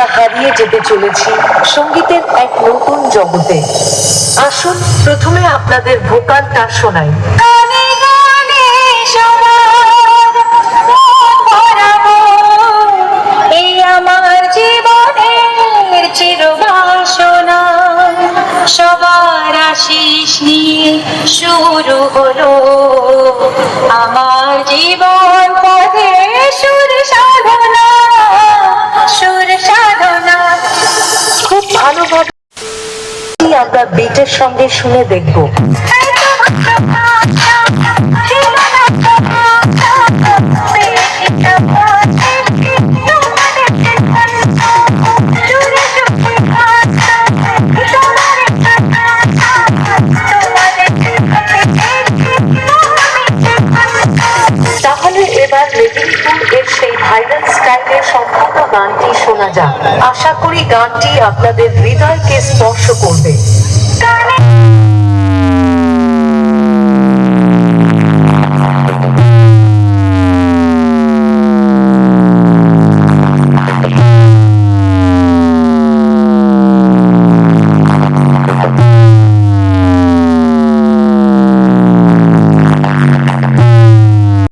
হারিয়ে যেতে চলেছি সঙ্গীতের এক নতুন জগতে। আসুন প্রথমে আপনাদের ভোকালটা শোনাই। শুরু হলো। আমার জীবন পথে ভালোভাবে আমরা বিটের সঙ্গে শুনে দেখব। এবার রেডিংপুর এর সেই ভাইরাল স্টাইলের সম্পূর্ণ গানটি শোনা যাক। আশা করি গানটি আপনাদের হৃদয়কে স্পর্শ করবে।